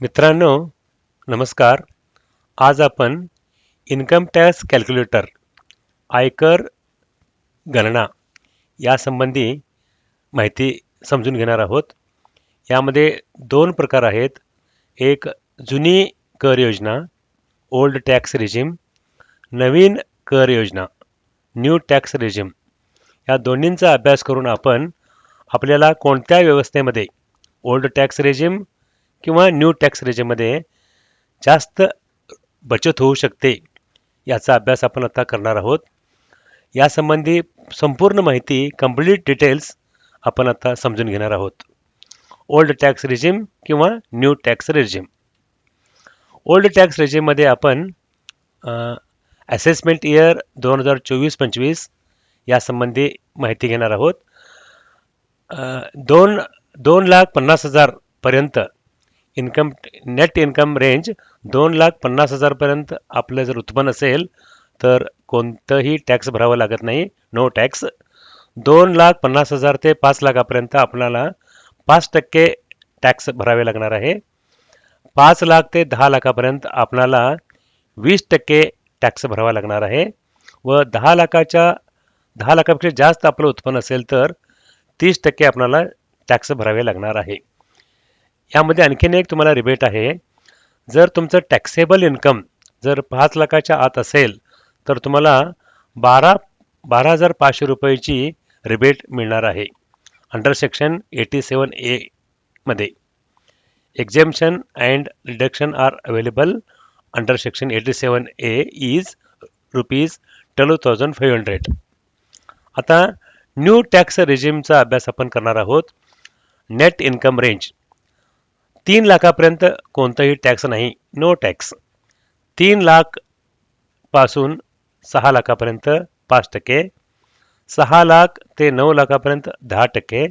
मित्रांनो नमस्कार. आज आपण इन्कम टॅक्स कॅल्क्युलेटर आयकर गणना यासंबंधी माहिती समजून घेणार आहोत. यामध्ये दोन प्रकार आहेत. एक जुनी कर योजना ओल्ड टॅक्स रेजिम नवीन कर योजना न्यू टॅक्स रेजिम. या दोन्हींचा अभ्यास करून आपण आपल्याला कोणत्या व्यवस्थेमध्ये ओल्ड टॅक्स रेजिम किंवा न्यू टॅक्स रेजिममध्ये जास्त बचत होऊ शकते याचा अभ्यास आपण आता करणार आहोत. यासंबंधी संपूर्ण माहिती कंप्लीट डिटेल्स आपण आता समजून घेणार आहोत. ओल्ड टॅक्स रेजिम किंवा new tax regime. Old tax रेजिममध्ये आपण असेसमेंट इयर दोन हजार चोवीस पंचवीस यासंबंधी माहिती घेणार आहोत. दोन दोन लाख पन्नास हजारपर्यंत इन्कम नेट इन्कम रेंज दोन लाख पन्नास हजारपर्यंत आपलं जर उत्पन्न असेल तर कोणतंही टॅक्स भरावं लागत नाही. नो टॅक्स दोन लाख पन्नास हजार ते पाच लाखापर्यंत आपल्याला पाच टक्के टॅक्स भरावे लागणार आहे. पाच लाख ते दहा लाखापर्यंत आपणाला वीस टक्के टॅक्स भरावा लागणार आहे. व दहा लाखाच्या दहा लाखापेक्षा जास्त आपलं उत्पन्न असेल तर तीस टक्के आपणाला टॅक्स भरावे लागणार आहे. यामध्ये आणखीन एक तुम्हाला रिबेट आहे. जर तुमचं टॅक्सेबल इन्कम जर पाच लाखाच्या आत असेल तर तुम्हाला बारा बारा हजार पाचशे रुपयाची रिबेट मिळणार आहे. अंडर सेक्शन एटी सेवन एमध्ये मध्ये. Exemption and reduction are available under section eighty seven A is rupees twelve thousand five hundred आता न्यू टॅक्स रेजिमचा अभ्यास आपण करणार आहोत. नेट इन्कम रेंज तीन लाखापर्यंत कोणताही टॅक्स नाही. नो टॅक्स तीन लाखपासून सहा लाखापर्यंत पाच टक्के. सहा लाख ते नऊ लाखापर्यंत दहा टक्के.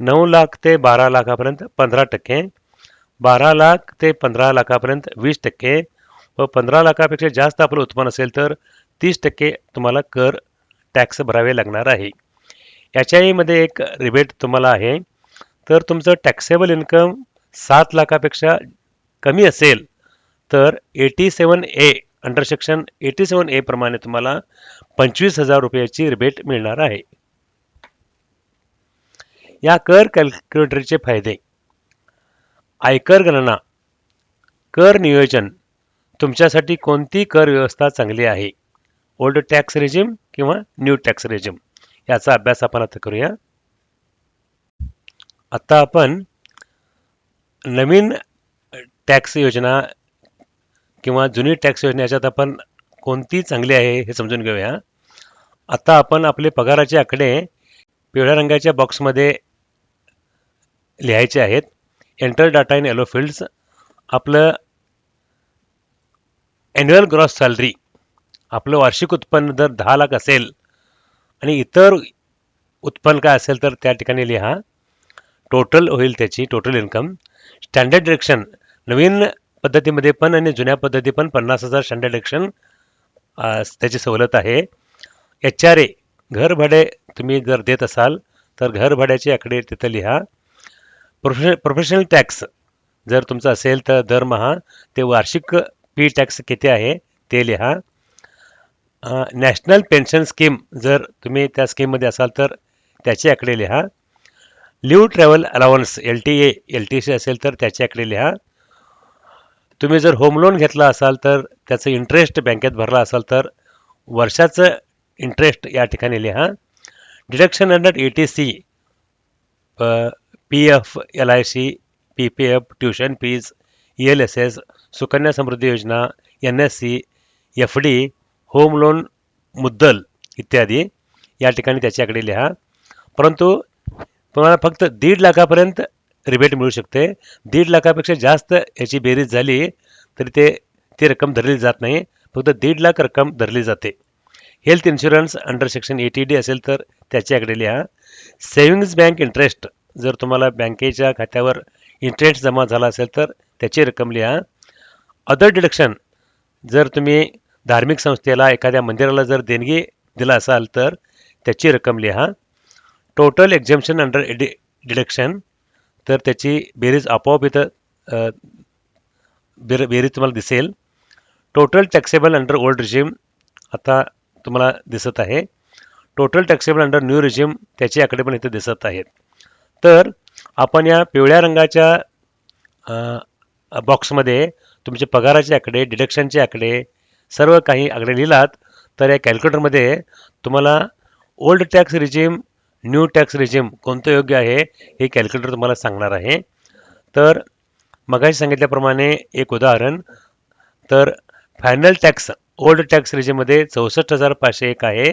नऊ लाख ते बारा लाखापर्यंत पंधरा टक्के. बारा लाख ते पंधरा लाखापर्यंत वीस टक्के. व पंधरा लाखापेक्षा जास्त आपलं उत्पन्न असेल तर तीस टक्के तुम्हाला कर टॅक्स भरावे लागणार आहे. याच्याहीमध्ये एक रिबेट तुम्हाला आहे. तर तुमचं टॅक्सेबल इन्कम सात लाखापेक्षा कमी असेल तर eighty seven A under section eighty seven A प्रमाणे तुम्हाला पंचवीस हजार रुपयाची रिबेट मिळणार आहे. या कर कॅल्क्युलेटरचे फायदे. आयकर गणना. कर नियोजन. तुमच्यासाठी कोणती कर व्यवस्था चांगली आहे? ओल्ड टॅक्स रेजिम किंवा न्यू टॅक्स रेजिम याचा अभ्यास आपण आता करूया. आता आपण नवीन टॅक्स योजना किंवा जुनी टॅक्स योजना याच्यात आपण कोणती चांगली आहे हे समजून घेऊया. आता आपण आपले पगाराचे आकडे पिवळ्या रंगाच्या बॉक्समध्ये लिहायचे आहेत. Enter data in yellow fields आपलं ॲन्युअल ग्रॉस सॅलरी आपलं वार्षिक उत्पन्न जर दहा लाख असेल आणि इतर उत्पन्न काय असेल तर त्या ठिकाणी लिहा. टोटल होईल त्याची टोटल इन्कम स्टँडर्ड डिरेक्शन नवीन पद्धतीमध्ये पण आणि जुन्या पद्धती पण पन्नास हजार स्टँडर्ड डिरेक्शन त्याची सवलत आहे. एच आर ए घर भाडे तुम्ही जर देत असाल तर घर भाड्याचे आकडे तिथं लिहा. प्रोफेशनल प्रोफेशनल टॅक्स जर तुमचं असेल तर दरमहा ते वार्षिक पी टॅक्स किती आहे ते लिहा. नॅशनल पेन्शन स्कीम जर तुम्ही त्या स्कीममध्ये असाल तर त्याचे आकडे लिहा. Leave travel allowance L T A L T C असेल तर त्याच्याकडे लिहा. तुम्ही जर होम लोन घेतला असाल तर त्याचं इंटरेस्ट बँकेत भरला असाल तर वर्षाचं इंटरेस्ट या ठिकाणी लिहा. Deduction under eighty C P F L I C P P F tuition fees E L S S Sukanya Samriddhi Yojana N S C F D home loan मुद्दल इत्यादी या ठिकाणी त्याच्याकडे लिहा. परंतु तुम्हाला फक्त दीड लाखापर्यंत रिबेट मिळू शकते. दीड लाखापेक्षा जास्त याची बेरीज झाली तरी ते ती रक्कम धरली जात नाही. फक्त दीड लाख रक्कम धरली जाते. Health insurance under section eighty D असेल तर त्याच्याकडे लिहा. सेव्हिंग्ज बँक इंटरेस्ट जर तुम्हाला बँकेच्या खात्यावर इंटरेस्ट जमा झाला असेल तर त्याची रक्कम लिहा. अदर डिडक्शन जर तुम्ही धार्मिक संस्थेला एखाद्या मंदिराला जर देणगी दिला असाल तर त्याची रक्कम लिहा. टोटल एक्झेम्शन अंडर डिडक्शन तर त्याची बेरीज आपोआप इथं बेर बेरीज तुम्हाला दिसेल. Total taxable under old regime आता तुम्हाला दिसत आहे. Total taxable under new regime त्याचे आकडे पण इथे दिसत आहेत तर आपण या पिवळ्या रंगाच्या बॉक्समध्ये तुमचे पगाराचे आकडे डिडक्शनचे आकडे सर्व काही आकडे लिहिलात तर या कॅल्क्युलेटरमध्ये तुम्हाला old tax regime new tax regime कोणतं योग्य आहे हे कॅल्क्युलेटर तुम्हाला सांगणार आहे. तर मगाशी सांगितल्याप्रमाणे एक उदाहरण तर फायनल टॅक्स ओल्ड टॅक्स रेजिममध्ये चौसष्ट हजार पाचशे एक आहे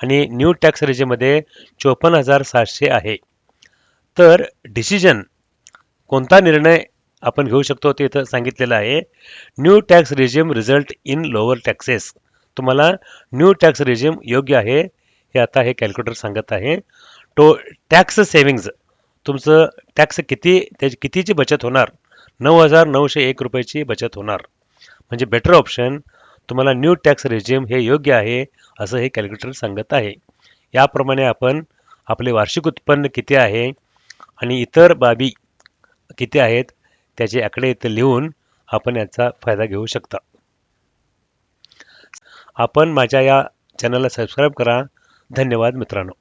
आणि न्यू टॅक्स रेजिममध्ये चोपन्न हजार सातशे आहे. तर डिसिजन कोणता निर्णय आपण घेऊ शकतो ते इथं सांगितलेलं आहे. New tax regime result in lower taxes तुम्हाला न्यू टॅक्स रेजिम योग्य आहे हे आता हे कॅल्क्युलेटर सांगत आहे. तो टॅक्स सेव्हिंग्ज तुमचं टॅक्स किती त्याची कितीची बचत होणार? नऊ हजार नऊशे एक रुपयाची बचत होणार. म्हणजे बेटर ऑप्शन तुम्हाला न्यू टॅक्स रेजिम हे योग्य आहे असं हे कॅल्क्युलेटर सांगत आहे. याप्रमाणे आपण आपले वार्षिक उत्पन्न किती आहे आणि इतर बाबी किती आहेत त्याचे आकडे इथे लिहून आपण याचा फायदा घेऊ शकता. आपण माझ्या या चॅनलला सबस्क्राईब करा. धन्यवाद मित्रांनो.